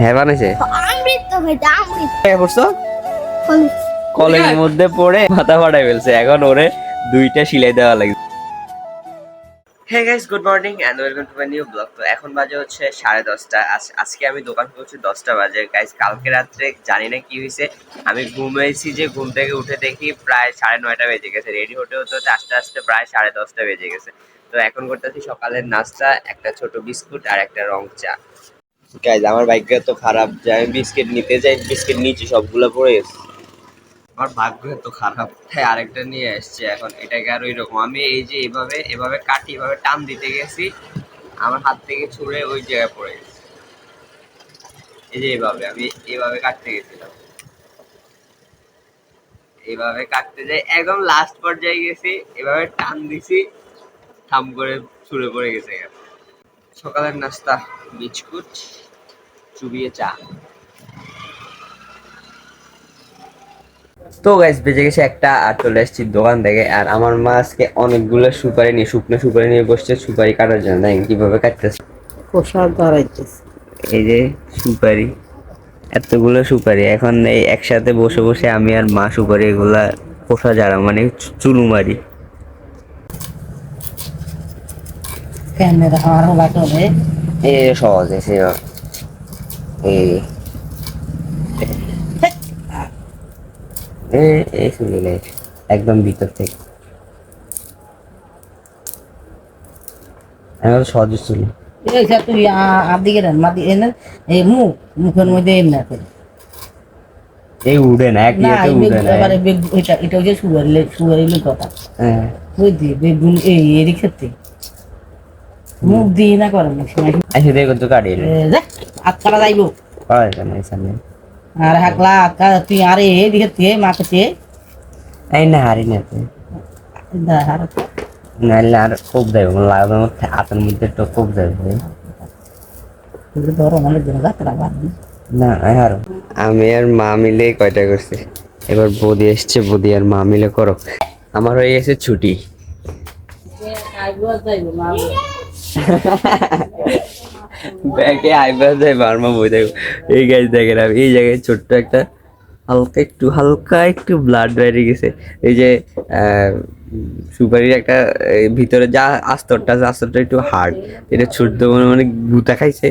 হ্যাঁ বানাইছে। অমৃত হ্যাঁ। কলেজের মধ্যে পড়ে মাথা ফাটাই ফেলছে। এখন ওরে দুইটা সিলাই দেওয়া লাগবে। Hey guys good morning and welcome to my new blog তো এখন বাজে হচ্ছে সাড়ে দশটা। আজকে আমি দোকান করছি দশটা বাজে। গাইস কালকে রাত্রে জানি না কি হয়েছে। আমি ঘুমিয়েছি যে ঘুম থেকে উঠে দেখি প্রায় সাড়ে নয়টা বেজে গেছে। রেডি হতে হতে হতে আস্তে আস্তে প্রায় সাড়ে দশটা বেজে গেছে। তো এখন করতেছি সকালের নাস্তা একটা ছোট বিস্কুট আর একটা রং চা। গাইজ আমার বাইকটা তো খারাপ যে আমি বিস্কিট নিতে যাই বিস্কিট নিচে সবগুলো পড়ে গেছে। আমার ভাগ্য এত খারাপ। তাই আরেকটা নিয়ে এসছে এখন এটাকে আর ওই রকম আমি এই যে এভাবে এভাবে কাটি এভাবে টান দিতে গেছি আমার হাত থেকে ছুঁড়ে ওই জায়গায় পড়ে গেছে। এই যে এইভাবে আমি এইভাবে কাটতে গেছিলাম। এইভাবে কাটতে যাই একদম লাস্ট পর্যায়ে গেছি এভাবে টান দিছি থাম করে ছুঁড়ে পড়ে গেছে। সকালের নাস্তা বিস্কুট। চুবিয়ে চা। তো গাইস বেজে গেছে একটা আর চলে এসেছি দোকান থেকে। আর আমার মা আজকে অনেকগুলো সুপারি নিয়ে শুকনো সুপারি নিয়ে বসছে সুপারি কাটার জন্য। দেখেন কীভাবে কাটতেছে। কোষার দাঁড়াইতেছে এই যে সুপারি এতগুলো সুপারি। এখন এই একসাথে বসে বসে আমি আর মা সুপারি এগুলা পোষা যারা মানে চুলু মারি ক্যামেরা আমার এই সহজ এসে এই এই এই শুনলে একদম ভিতর থেকে। আমি বলছি সহজ ছিল এই যে তুই আদিকে মাদি এনে মুখ মুখের মধ্যে আছে এই উড়ে না এক ইয়েতে এই উড়ে না এবারে এটা এটা হচ্ছে কথা হ্যাঁ। বুঝলি বেগুন এই এর ক্ষেত্রে। মুখ দিয়ে না করে না সময় আচ্ছা দেখো তো কাটি আটকালা যাইব। আর হাকলা আটকা তুই আরে এদিকে তুই মাকে এই না হারি না তো নাহলে আর খুব দেবে লাগবে আমার হাতের মধ্যে তো খুব দেবে ধরো জন্য যাত্রা না আর আমি আর মা মিলে কয়টা করছি। এবার বৌদি এসছে বদি আর মা মিলে করো। আমার হয়ে গেছে ছুটি। ব্যাগে আইবার যায় বারমা বই দেখো। এই গাছ দেখেন আমি, এই জায়গায় ছোট্ট একটা হালকা একটু হালকা একটু ব্লাড বেরিয়ে গেছে। এই যে সুপারির একটা ভিতরে যা আস্তরটা আছে, আস্তরটা একটু হার্ড এটা ছুটতে মানে মানে গুতা খাইছে,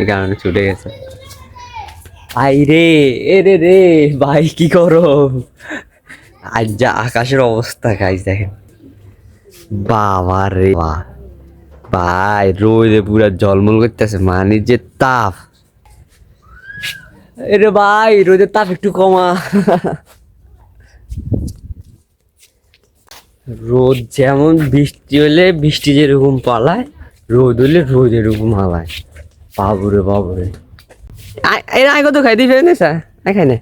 এই কারণে ছুটে গেছে। ভাই রে, এ রে রে, ভাই, কি করো? আজ যা আকাশের অবস্থা গাইজ দেখেন। বাবা রে বা ভাই রোদে পুরা জলমল করতেছে মানে যে তাপ। এরে ভাই রোদের তাপ একটু কমা। রোদ যেমন বৃষ্টি হলে বৃষ্টি যেরকম পালায় রোদ হলে রোদ এরকম হালায়। বাবুরে বাবুরে। এর আগে তো খাই দিয়ে ফেলে স্যার খাই না।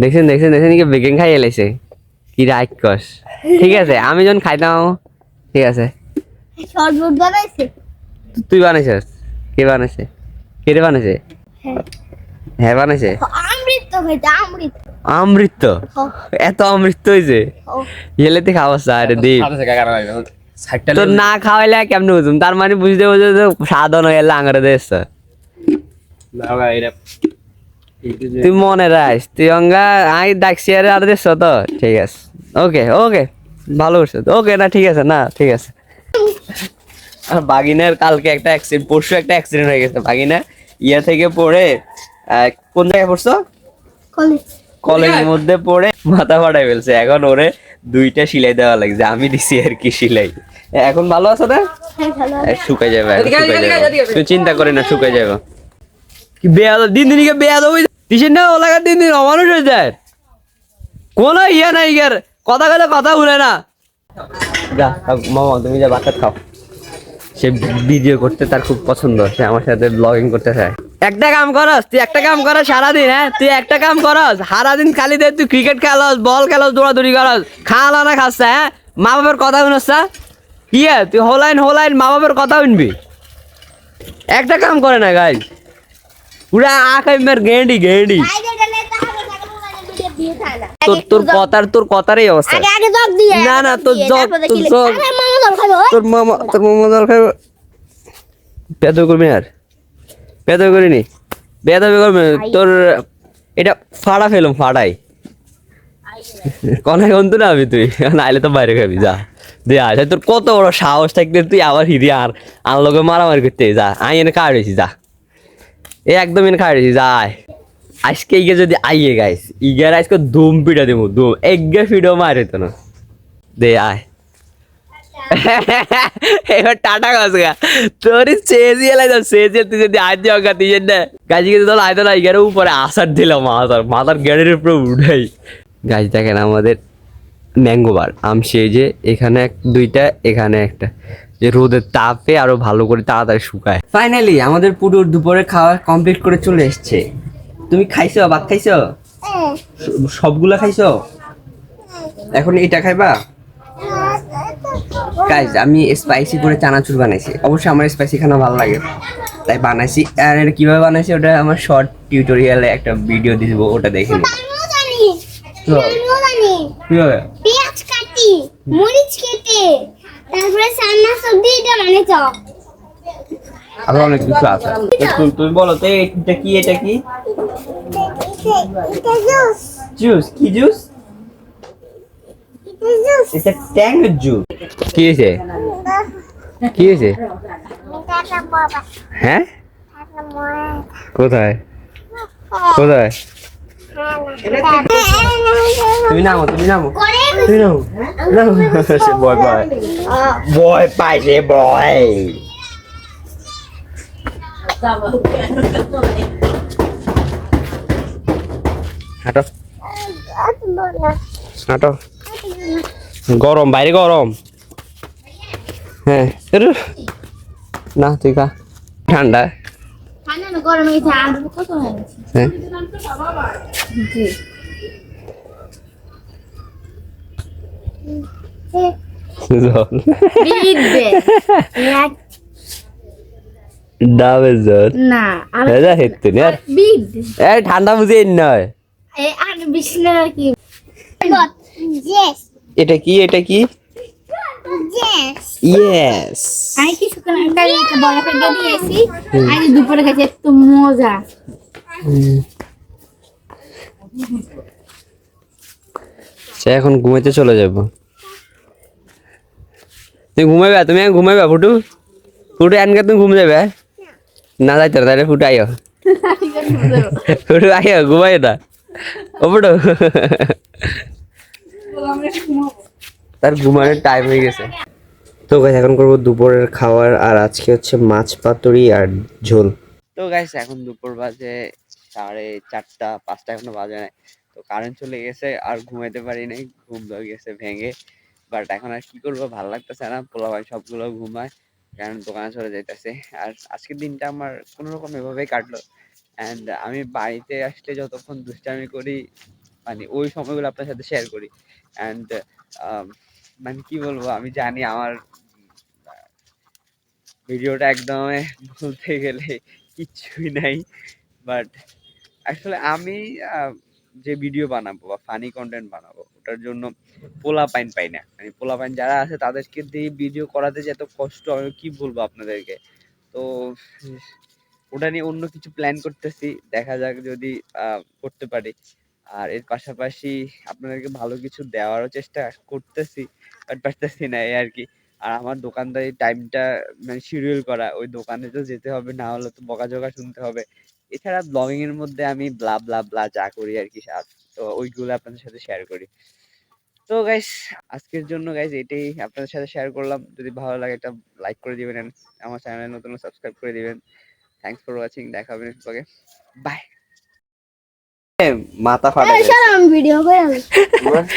দেখছেন দেখছেন দেখছেন কি বেগেন খাই এলাইছে কি রাক্ষস। ঠিক আছে আমি যখন খাইতাম ঠিক আছে। বানাইছে? তুই বানাইছিস? কে বানাইছে? কে রে বানাইছে? হ্যাঁ। হ্যাঁ বানাইছে? অমৃত হইতে অমৃত। অমৃত? এত অমৃত হয়েছে এলেতে খাওয়া স্যার দীপ। তো না খাওয়াইলে কেমনে বুঝুম? তার মানে বুঝতে বুঝতে তো সাধন হয়ে আঙারে দেশ তুই মনে রাখ তুই অঙ্গা আই ডাকছি আরে আর দেশ তো। ঠিক আছে। ওকে ওকে। ভালো করছে। ওকে না ঠিক আছে না ঠিক আছে। আর বাগিনার কালকে একটা অ্যাক্সিডেন্ট পরশু একটা অ্যাক্সিডেন্ট হয়ে গেছে। বাগিনা ইয়া থেকে পড়ে কোন জায়গায় পড়ছো? কলেজ। কলেজের মধ্যে পড়ে মাথা ফাটাই ফেলছে। এখন ওরে দুইটা সিলাই দেওয়া লাগছে। আমি দিছি আর কি সিলাই। এখন ভালো আছো না হ্যাঁ শুকাই যাবে শুকাই যাবে। তুই চিন্তা করে না শুকাই যাবে। কি বেয়াদ দিন দিনকে বেয়াদ হয়ে দিছেন না ও লাগা দিন দিন অমানুষ হয়ে যায়। কোনো ইয়া নাই ইয়ার। কথা কথা কথা বলে না। যা মামা, তুমি যা বাচ্চা খাও। সে ভিডিও করতে তার খুব পছন্দ, সে আমার সাথে ব্লগিং করতে চায়। একটা কাম করস, তুই একটা কাম করস সারাদিন হ্যাঁ? তুই একটা কাম করস, সারাদিন খালি দে তুই ক্রিকেট খেলস বল খেলস, দৌড়াদৌড়ি করস, খাওয়া না খাস হ্যাঁ? মা বাবার কথা শুনস হ্যাঁ? তুই হোলাইন হোলাইন মা বাবার কথা শুনবি? একটা কাম করে না গাই পুরা মের গেন্ডি গেন্ডি আগে গেলে তাহলে তাকে মোবাইলে ভিডিও দিয়ে থাকে না তোর তোর কথার তোর কথারই অবস্থা। দিয়ে না, না, তোর জগ, তোর জগ। আরে মামা জল খাবে ওই। তোর মামা তোর মামা দল খাইব পেদ করবি আর। বেদবি করিনি বেদবি করবে তোর এটা ফাড়া ফেলুম ফাড়াই। কনে কোন না আমি তুই? নাইলে তো বাইরে খাবি যা। দে আয়। তোর কত বড় সাহস থাকলে তুই আবার হিরি আর আর লোকে মারামারি করতে যা। আই এনে কাড়েছি যা। এ একদম এনে কাড়েছি যা আয়। আজকে ইগে যদি আইয়ে গাইস, ইগার আজকে ধুম পিটা দেবো ধুম। এগে ফিডো মারে তো না দে, আয়। এবার টাটা গাছ গা। তোর সেজি এলাই তো সেজি তুই যদি আজ যাও গা, তুই না গাছি কিন্তু তোর আয়তো না ইগার উপরে আসার দিলাম মাথার মাথার গ্যারের উপরে উঠাই। গাছ দেখেন আমাদের ম্যাঙ্গো বার। আম সেজে এখানে এক দুইটা, এখানে একটা। যে রোদের তাপে আরও ভালো করে তাড়াতাড়ি শুকায়। ফাইনালি আমাদের পুরো দুপুরে খাওয়া কমপ্লিট করে চলে এসছে। তুমি খাইছো ভাত খাইছো? সবগুলা খাইছো? এখন এটা খাইবা? গাইজ আমি স্পাইসি করে চানাচুর বানাইছি। অবশ্যই আমার স্পাইসি খানা ভালো লাগে। তাই বানাইছি। আর এটা কীভাবে বানাইছি ওটা আমার শর্ট টিউটোরিয়ালে একটা ভিডিও দেবো ওটা দেখে কীভাবে? পেঁয়াজ কাটি মরিচ কেটে তারপরে সান্না সবজি এটা আরও অনেক কিছু আছে। তুমি- বলো তো এটা কি এটা কি? জুস কি জুস এটা জুস এটা ট্যাঙ্গ জুস কি হয়েছে? কি হয়েছে? হ্যাঁ? কোথায়? কোথায়? তুমি নামো তুমি নামো। তুমি নামো। বয় বয় বয় পাইছে বয় হাঁটো। হাঁটো। গরম বাইরে গরম। হ্যাঁ না তুই খা। ঠান্ডা। হ্যাঁ। জল। বিদ্যে ডাবে না আর এটা হেতু নি। আর বিদ্যে এ ঠান্ডা বুঝে নয়। এই আর বিষ্ণু কি। জেস এটা কি এটা কি? জেস ইয়েস আমি কি শুকনো একটা একটা বড় আজ দুপুরে খেয়েছি এত মজা। সে এখন ঘুমাইতে চলে যাব। তুমি ঘুমাইবা তুমি ঘুমাইবা ফুটু। ফুটু এনকে তুমি ঘুম যাবে না যাইতে তাহলে ফুটু আইও ফুটু আইও ঘুমাই না। ও ফুটু তার ঘুমানোর টাইম হয়ে গেছে। তো গাইস এখন করব দুপুরের খাবার আর আজকে হচ্ছে মাছ পাতুরি আর ঝোল। তো গাইস এখন দুপুর বাজে সাড়ে চারটা পাঁচটা এখনও বাজে নাই। তো কারেন্ট চলে গেছে আর ঘুমাইতে পারি নাই, ঘুম ধরে গেছে ভেঙে। বাট এখন আর কি করব ভালো লাগতেছে না? পোলা ভাই সবগুলো ঘুমায় কারণ দোকানে চলে যাইতেছে। আর আজকের দিনটা আমার কোনো রকম এভাবেই কাটলো। অ্যান্ড আমি বাড়িতে আসলে যতক্ষণ দুষ্টামি করি মানে ওই সময়গুলো আপনার সাথে শেয়ার করি। অ্যান্ড মানে কি বলব, আমি জানি আমার ভিডিওটা একদম বলতে গেলে কিচ্ছুই নাই। বাট আসলে আমি যে ভিডিও বানাবো বা ফানি কন্টেন্ট বানাবো, ওটার জন্য পোলা পাইন পাই না। মানে পোলা পাইন যারা আছে, তাদেরকে দিয়ে ভিডিও করাতে যে এত কষ্ট, আমি কি বলব আপনাদেরকে? তো ওটা নিয়ে অন্য কিছু প্ল্যান করতেছি, দেখা যাক যদি করতে পারি। আর এর পাশাপাশি আপনাদেরকে ভালো কিছু দেওয়ারও চেষ্টা করতেছি বাট পারতেছি না এই আর কি। আর আমার দোকানদারি টাইমটা মানে শিডিউল করা, ওই দোকানে তো যেতে হবে, না হলে তো বকাঝকা শুনতে হবে। এছাড়া ব্লগিং এর মধ্যে আমি ব্লা ব্লা ব্লা যা করি আর কি তো ওইগুলো আপনাদের সাথে শেয়ার করি। তো গাইস আজকের জন্য গাইস এটাই আপনাদের সাথে শেয়ার করলাম। যদি ভালো লাগে একটা লাইক করে দিবেন আমার চ্যানেল নতুন সাবস্ক্রাইব করে দিবেন। থ্যাংকস ফর ওয়াচিং দেখা হবে নেক্সট ব্লগে বাই মাথা ফাটা ভিডিও করে